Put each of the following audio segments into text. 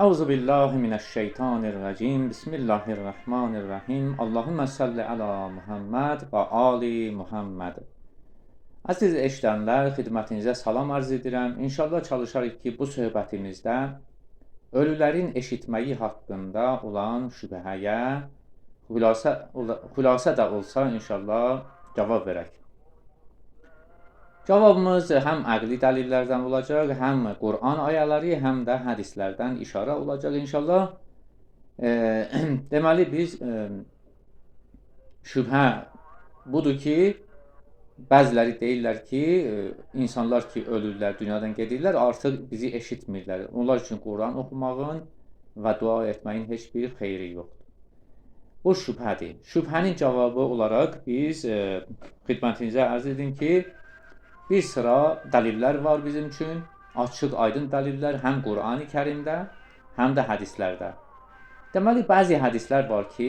Euzu billahi mineşşeytanirracim. Bismillahirrahmanirrahim. Allahumme salli ala Muhammed və ali Muhammed. Əziz eşidənlər, xidmətinizə salam arz edirəm. İnşallah çalışarıq ki, bu söhbətimizdə ölülərin eşitməyi haqqında olan şübhəyə xülasə xülasə də olsa inşallah cavab verək. Cavabımız həm əqli dəlillərdən olacaq, həm Quran ayələri, həm də hədislərdən işarə olacaq inşallah. E, deməli biz e, şübhə budur ki, bəziləri deyirlər ki, insanlar ki ölürlər, dünyadan gedirlər, artıq bizi eşitmirlər. Onlar üçün Quran oxumağın və dua etməyin heç bir xeyri yoxdur. Bu şübhədir. Şübhənin cavabı olaraq biz e, xidmətinizə ərz edim ki, bir sıra dəlillər var bizim üçün. Açıq, aydın dəlillər həm Qurani Kərimdə, həm də hədislərdə. Deməli, bəzi hədislər var ki,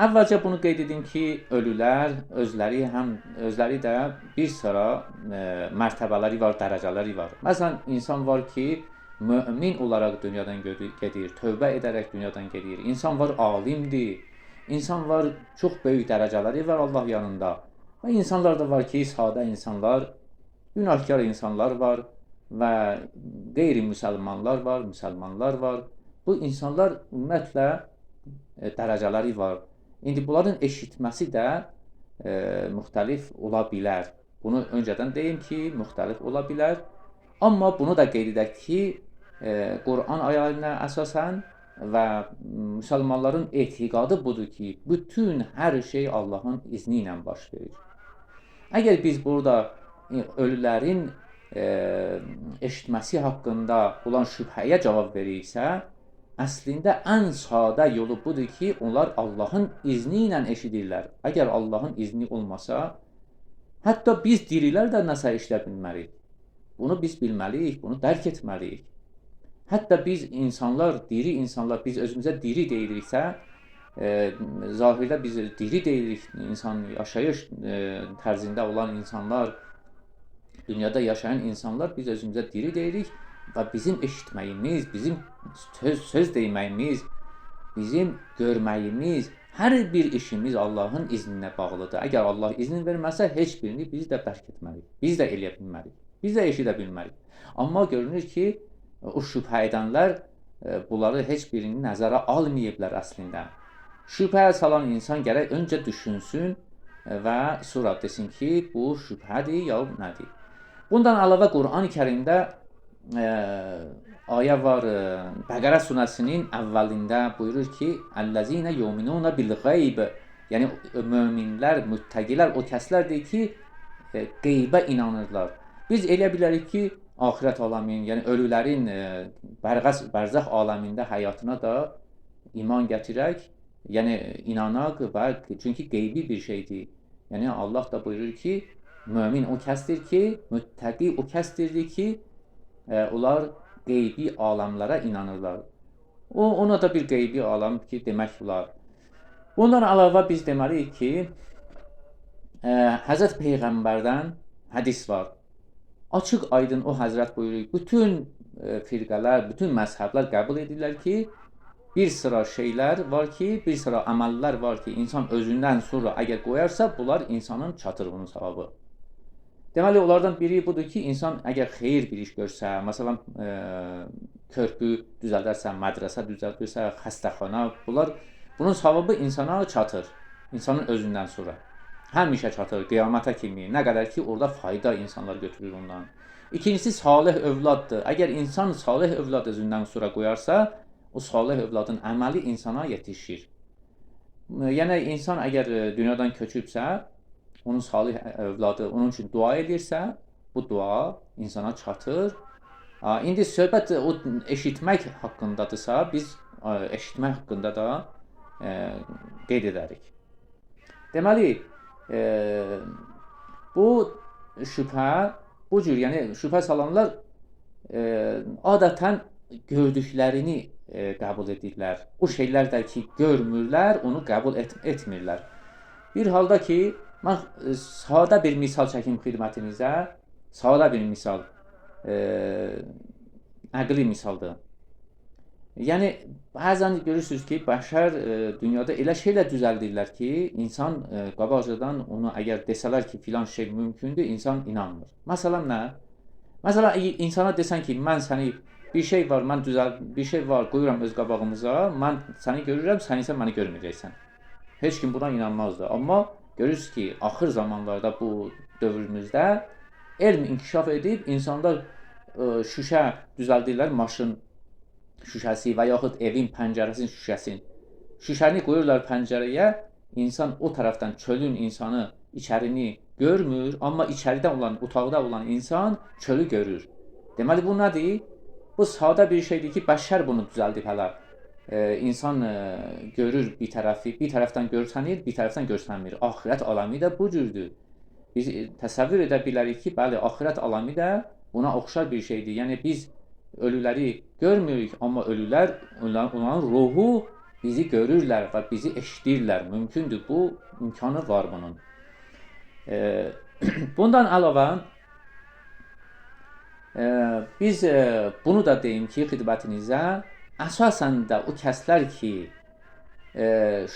əvvəlcə bunu qeyd edim ki, ölülər özləri həm özləri də bir sıra e, mərtəbələri var, dərəcələri var. Məsələn, insan var ki, mömin olaraq dünyadan gedir, tövbə edərək dünyadan gedir. İnsan var alimdir. İnsan var çox böyük dərəcələri var Allah yanında. Və insanlar da var ki, sadə insanlar Günahkar insanlar var və qeyri-müsəlmanlar var, müsəlmanlar var. Bu insanlar ümumiyyətlə e, dərəcələri var. İndi bunların eşitməsi də e, müxtəlif ola bilər. Bunu öncədən deyim ki, müxtəlif ola bilər. Amma bunu da qeyd edək ki, e, Quran ayələrinə əsasən və müsəlmanların etiqadı budur ki, bütün hər şey Allahın izni ilə baş verir. Əgər biz burada ölülərin e, eşitməsi haqqında olan şübhəyə cavab verirsə, əslində ən sadə yolu budur ki, onlar Allahın izni ilə eşidirlər. Əgər Allahın izni olmasa, hətta biz dirilər də nəsə işlə bilmərik. Bunu biz bilməliyik, bunu dərk etməliyik. Hətta biz insanlar, diri insanlar, biz özümüzə diri deyiriksə, e, zahirdə biz diri deyirik, insan yaşayış e, tərzində olan insanlar, dünyada yaşayan insanlar biz özümüzə diri deyirik və bizim eşitməyimiz, bizim söz, söz deyməyimiz, bizim görməyimiz, hər bir işimiz Allahın izninə bağlıdır. Əgər Allah izin verməsə, heç birini biz də dərk etməliyik. Biz də eləyə bilmərik. Biz də eşidə bilmərik. Amma görünür ki, o şübhə edənlər e, bunları heç birini nəzərə almayıblar əslində. Şübhəyə salan insan gərək öncə düşünsün və sonra desin ki, bu şübhədir ya nədir? Bundan əlavə Quran-ı Kərimdə e, ayə var. E, Bəqərə surəsinin əvvəlində buyurur ki: "Əllezine yu'minuna bil-gayb." Yəni möminlər, müttəqilər o kəslərdir ki, e, qeybə inanırlar. Biz elə bilərik ki, axirət aləmin, yəni ölülərin e, bərğəs bərzəx aləmində həyatına da iman gətirək, yəni inanaq və çünki qeybi bir şeydir. Yəni Allah da buyurur ki, Mömin o kəsdir ki, müttəqi o kəsdirdir ki, e, onlar qeybi aləmlərə inanırlar. O ona da bir qeybi aləm ki, demək olar. Bundan əlavə biz deməliyik ki, e, Həzrət Peyğəmbərdən hədis var. Açıq aydın o Həzrət buyurur, bütün e, firqələr, bütün məzhəblər qəbul edirlər ki, bir sıra şeylər var ki, bir sıra əməllər var ki, insan özündən sonra əgər qoyarsa, bunlar insanın çatır bunun savabı. Deməli, onlardan biri budur ki, insan əgər xeyir bir iş görsə, məsələn, e, körpü düzəldərsə, mədrəsə düzəldirsə, xəstəxana, bunlar bunun savabı insana çatır. İnsanın özündən sonra. Həmişə çatır qiyamata kimi. Nə qədər ki, orada fayda insanlar götürür ondan. İkincisi salih övladdır. Əgər insan salih övlad özündən sonra qoyarsa, o salih övladın əməli insana yetişir. Yəni insan əgər dünyadan köçübsə, onun salih övladı onun üçün dua edirsə, bu dua insana çatır. İndi söhbət o eşitmək haqqındadırsa, biz eşitmək haqqında da e, qeyd edərik. Deməli, e, bu şübhə, bu cür, yəni şübhə salanlar e, adətən gördüklərini e, qəbul edirlər. O şeylər də ki, görmürlər, onu qəbul et etmirlər. Bir halda ki, E, sadə bir misal çəkim xidmətinizə. Sadə bir misal. E, əqli misaldır. Yəni bəzən görürsüz ki, bəşər e, dünyada elə şeylər düzəldirlər ki, insan e, qabaqcadan onu əgər desələr ki, filan şey mümkündür, insan inanmır. Məsələn nə? Məsələn, insana desən ki, mən səni bir şey var, mən düzəl bir şey var, qoyuram öz qabağımıza, mən səni görürəm, sən isə məni görməyəcəksən. Heç kim buna inanmazdı. Amma görürsüz ki, axır zamanlarda bu dövrümüzdə elm inkişaf edib, insanlar e, şüşə düzəldirlər, maşın şüşəsi və yaxud evin pəncərəsinin şüşəsini. Şüşəni qoyurlar pəncərəyə, insan o tərəfdən çölün insanı içərini görmür, amma içəridə olan, otaqda olan insan çölü görür. Deməli bu nədir? Bu sadə bir şeydir ki, bəşər bunu düzəldib hələ. İnsan görür bir tərəfi, bir tərəfdən görsənir, bir tərəfdən görsənmir. Axirət aləmi də bu cürdür. Biz e, təsəvvür edə bilərik ki, bəli, axirət aləmi də buna oxşar bir şeydir. Yəni biz ölüləri görmürük, amma ölülər, onların, ruhu bizi görürlər və bizi eşidirlər. Mümkündür, bu imkanı var bunun. Bundan əlavə biz bunu da deyim ki, xidmətinizə əsasən də o kəslər ki, e,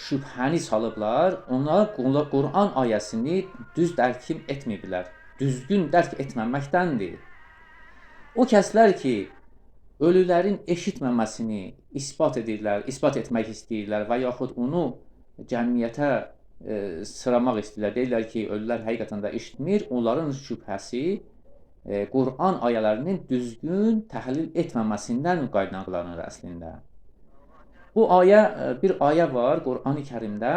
şübhəni salıblar, onlar Qur- Qur'an ayəsini düz dərk etməyiblər. Düzgün dərk etməməkdəndir. O kəslər ki, ölülərin eşitməməsini isbat edirlər, isbat etmək istəyirlər və yaxud onu cəmiyyətə e, sıramaq istəyirlər. Deyirlər ki, ölülər həqiqətən də eşitmir. Onların şübhəsi e, Qur'an ayələrinin düzgün təhlil etməməsindən qaynaqlanır əslində. Bu ayə e, bir ayə var Qur'an-ı-Kərimdə.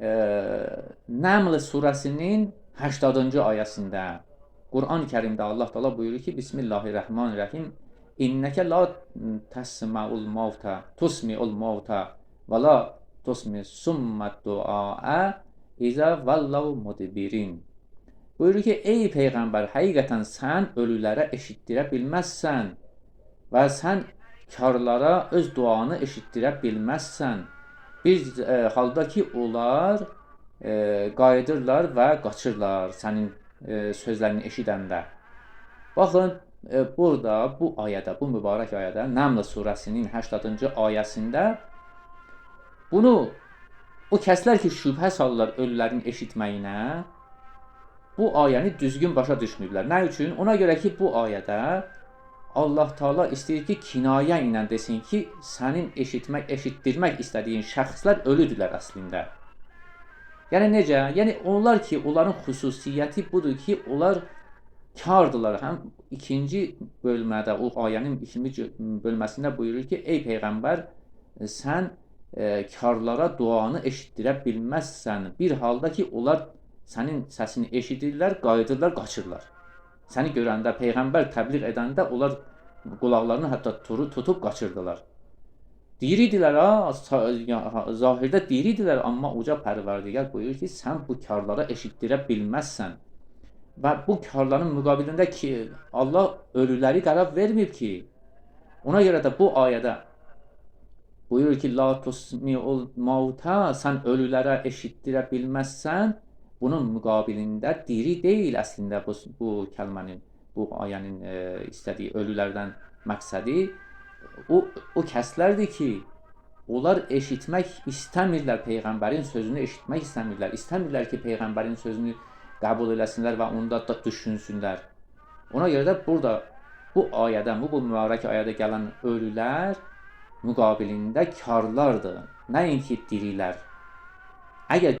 E, Nəml surəsinin 80-cı ayəsində. Qur'an-ı-Kərimdə Allah Taala buyurur ki, Bismillahirrahmanirrahim. İnnəkə la təsməul mauta, tusmiul mauta və la tusmi summat duaa izə vallav mudbirin. Buyurur ki, ey peyğəmbər, həqiqətən sən ölülərə eşitdirə bilməzsən və sən karlara öz duanı eşitdirə bilməzsən. Bir e, halda ki, onlar e, qayıdırlar və qaçırlar sənin e, sözlərini eşidəndə. Baxın, e, burada bu ayədə, bu mübarək ayədə Nəml surəsinin 80-cı ayəsində bunu o kəslər ki, şübhə salırlar ölülərin eşitməyinə, bu ayəni düzgün başa düşmürlər. Nə üçün? Ona görə ki, bu ayədə Allah Taala istəyir ki, kinayə ilə desin ki, sənin eşitmək, eşitdirmək istədiyin şəxslər ölüdürlər əslində. Yəni necə? Yəni onlar ki, onların xüsusiyyəti budur ki, onlar kardılar. Həm ikinci bölmədə o ayənin ikinci bölməsində buyurur ki, ey peyğəmbər, sən e, karlara duanı eşitdirə bilməzsən. Bir halda ki, onlar sənin səsini eşidirlər, qayıdırlar, qaçırlar. Səni görəndə, peyğəmbər təbliğ edəndə onlar qulaqlarını hətta turu tutub qaçırdılar. Diridilər ha, zahirdə diridilər, amma uca Pərverdigar buyurur ki, sən bu karlara eşitdirə bilməzsən. Və bu karların müqabilində ki, Allah ölüləri qərar verməyib ki. Ona görə də bu ayədə buyurur ki, la tusmi'ul mauta, sən ölülərə eşitdirə bilməzsən. Bunun müqabilində diri deyil əslində bu, bu kəlmənin, bu ayənin e, istədiyi ölülərdən məqsədi o, o kəslərdir ki, onlar eşitmək istəmirlər peyğəmbərin sözünü eşitmək istəmirlər. İstəmirlər ki, peyğəmbərin sözünü qəbul eləsinlər və onda da düşünsünlər. Ona görə də burada bu ayədən, bu, bu mübarək ayədə gələn ölülər müqabilində karlardır. Nəinki dirilər. Əgər